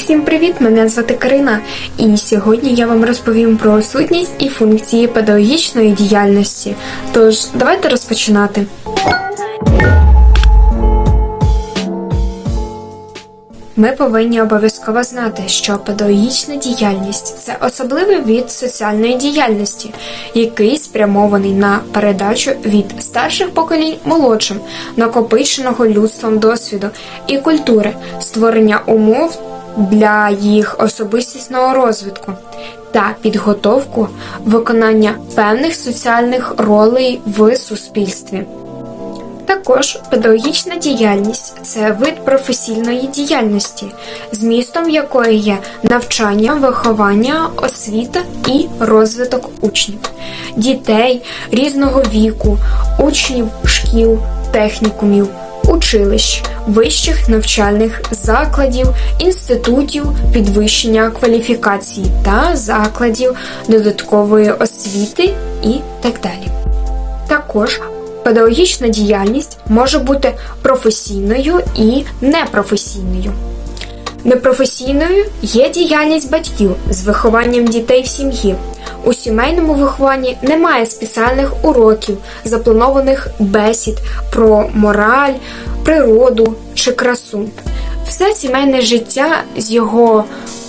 Усім привіт! Мене звати Карина, і сьогодні я вам розповім про сутність і функції педагогічної діяльності. Тож, давайте розпочинати. Ми повинні обов'язково знати, що педагогічна діяльність це особливий від соціальної діяльності, який спрямований на передачу від старших поколінь молодшим, накопиченого людством досвіду і культури, створення умов для їх особистісного розвитку та підготовку виконання певних соціальних ролей в суспільстві. Також педагогічна діяльність це вид професійної діяльності, змістом якої є навчання, виховання, освіта і розвиток учнів, дітей різного віку, учнів шкіл, технікумів, училищ, вищих навчальних закладів, інститутів підвищення кваліфікації та закладів додаткової освіти і так далі. Також Педагогічна діяльність може бути професійною і непрофесійною. Непрофесійною є діяльність батьків з вихованням дітей в сім'ї. У сімейному вихованні немає спеціальних уроків, запланованих бесід про мораль, природу чи красу. Все сімейне життя з його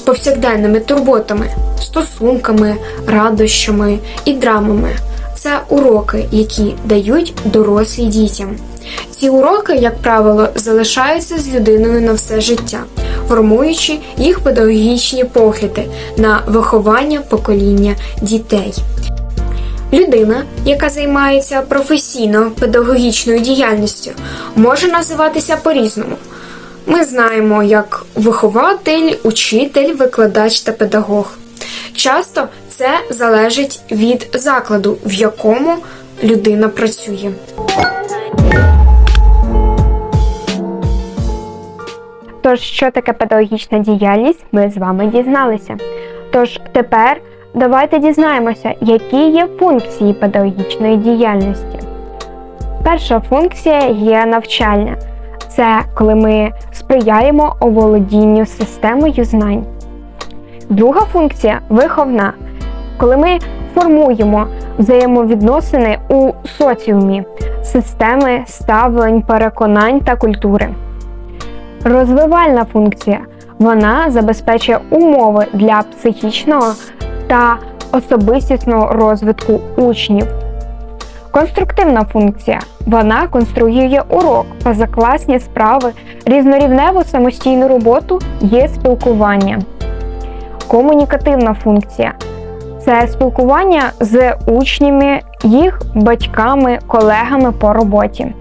повсякденними турботами, стосунками, радощами і драмами це уроки, які дають дорослі дітям. Ці уроки, як правило, залишаються з людиною на все життя, формуючи їх педагогічні погляди на виховання покоління дітей. Людина, яка займається професійно педагогічною діяльністю, може називатися по-різному. Ми знаємо як вихователь, учитель, викладач та педагог. Часто це залежить від закладу, в якому людина працює. Тож, що таке педагогічна діяльність, ми з вами дізналися. Тож тепер давайте дізнаємося, які є функції педагогічної діяльності. Перша функція є навчальна. Це коли ми сприяємо оволодінню системою знань. Друга функція виховна, коли ми формуємо взаємовідносини у соціумі, системи ставлень, переконань та культури. Розвивальна функція вона забезпечує умови для психічного та особистісного розвитку учнів. Конструктивна функція вона конструює урок, позакласні справи, різнорівневу самостійну роботу є спілкування. Комунікативна функція це спілкування з учнями, їх батьками, колегами по роботі.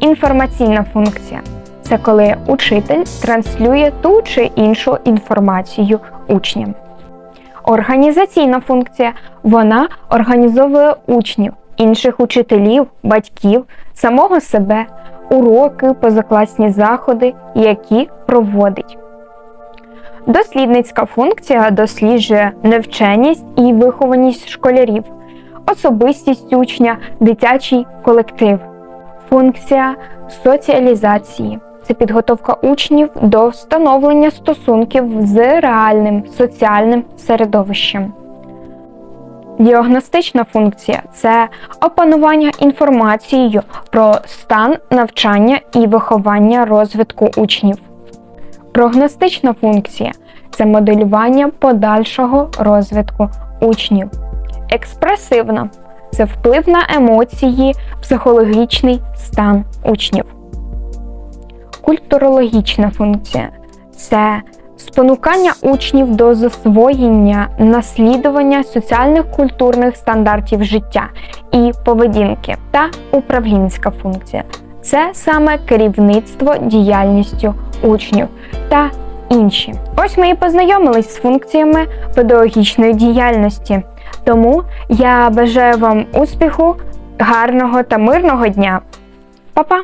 Інформаційна функція це коли учитель транслює ту чи іншу інформацію учням. Організаційна функція вона організовує учнів, інших учителів, батьків, самого себе, уроки, позакласні заходи, які проводить. Дослідницька функція досліджує навченість і вихованість школярів, особистість учня, дитячий колектив. Функція соціалізації це підготовка учнів до встановлення стосунків з реальним соціальним середовищем. Діагностична функція це опанування інформацією про стан навчання і виховання розвитку учнів. Прогностична функція це моделювання подальшого розвитку учнів. Експресивна це вплив на емоції, психологічний стан учнів. Культурологічна функція це спонукання учнів до засвоєння, наслідування соціальних культурних стандартів життя і поведінки та управлінська функція це саме керівництво діяльністю учнів та інші. Ось ми і познайомились з функціями педагогічної діяльності. Тому я бажаю вам успіху, гарного та мирного дня. Па-па!